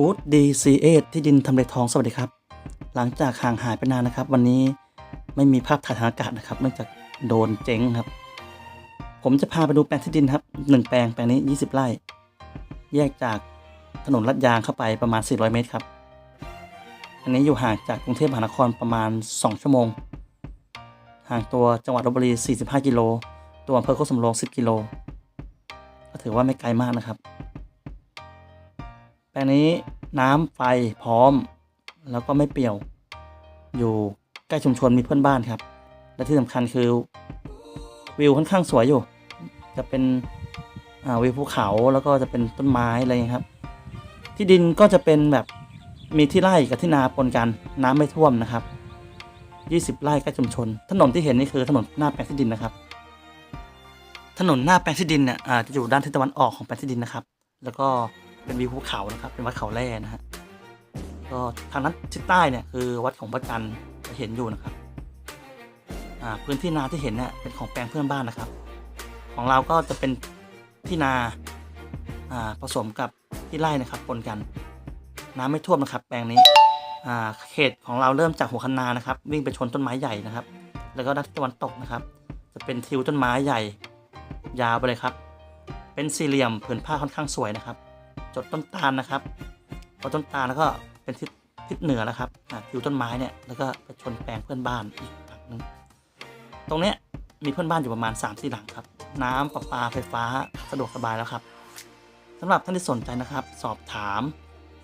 กู๊ดดีซีเอที่ดินทำเลทองสวัสดีครับ หลังจากห่างหายไปนานนะครับ วันนี้ไม่มีภาพถ่ายทางอากาศนะครับเนื่องจากโดนเจ๊งครับ ผมจะพาไปดูแปลงที่ดินครับหนึ่งแปลงแปลงนี้ 20 ไร่ แยกจากถนนลาดยางเข้าไปประมาณ 400 เมตรครับ อันนี้อยู่ห่างจากกรุงเทพมหานครประมาณ 2 ชั่วโมง ห่างตัวจังหวัดลบบุรี 45 กิโล ตัวอำเภอโคกสำโรง10 กิโล ก็ถือว่าไม่ไกลมากนะครับ แปลนี้น้ำไฟพร้อม แล้วก็ไม่เปี่ยว อยู่ใกล้ชุมชนมีเพื่อนบ้านครับ และที่สำคัญคือวิวค่อนข้างสวยอยู่ จะเป็นวิวภูเขาแล้วก็จะเป็นต้นไม้อะไรครับ ที่ดินก็จะเป็นแบบมีที่ไร่กับที่นาปนกันน้ำไม่ท่วมนะครับ 20 ไร่ใกล้ชุมชน ถนนที่เห็นนี่คือถนนหน้าแปลงที่ดินนะครับ ถนนหน้าแปลงที่ดินเนี่ยอ่าจะอยู่ด้านทิศตะวันออกของแปลงที่ดินนะครับ แล้วก็ เป็นวิวภูเขานะครับ เป็นวัดเขาแร่นะฮะก็ทางนั้นทิศใต้เนี่ยคือวัดของพระจันทร์จะเห็นอยู่นะครับอ่าพื้นที่นาที่เห็นเนี่ยเป็นของแปลงเพื่อนบ้านนะครับ ของเราก็จะเป็นที่นาอ่าผสมกับที่ไร่นะครับปนกัน น้ำไม่ท่วมนะครับ แปลงนี้อ่าเขตของเราเริ่มจากหัวคันนานะครับ วิ่งไปชนต้นไม้ใหญ่นะครับ แล้วก็ด้านตะวันตกนะครับ จะเป็นทิวต้นไม้ใหญ่ ยาวไปเลยครับ เป็นสี่เหลี่ยมผืนผ้าค่อนข้างสวยนะครับ จดต้นตาลนะครับพอต้นตาลแล้วก็เป็นทิศทิศเหนือนะครับผิวต้นไม้เนี่ยแล้วก็ไปชนแปลงเพื่อนบ้านอีกฝั่งหนึงตรงเนี้ยมีเพื่อนบ้านอยู่ประมาณ3ามสี่หลังครับ น้ำประปาไฟฟ้าสะดวกสบายแล้วครับสำหรับท่านที่สนใจนะครับ สอบถาม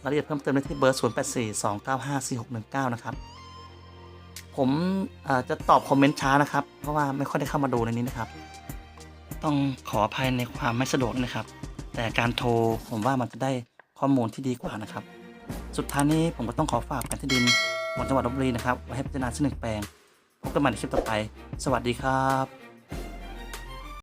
รายละเอียดเพิ่มเติมได้ที่เบอร์ 0 8 4 2 9 5 4 6 1 9 นะครับ ผมจะตอบคอมเมนต์ช้านะครับ เพราะว่าไม่ค่อยได้เข้ามาดูในนี้นะครับ ต้องขออภัยในความไม่สะดวกนะครับ แต่การโทรผมว่ามันจะได้ข้อมูลที่ดีกว่านะครับ สุดท้ายนี้ผมก็ต้องขอฝากแผนที่ดินของจังหวัดลบบุรีนะครับไว้ให้พิจารณาสักหนึ่งแปลงพบกันใหม่ในคลิปต่อไป สวัสดีครับ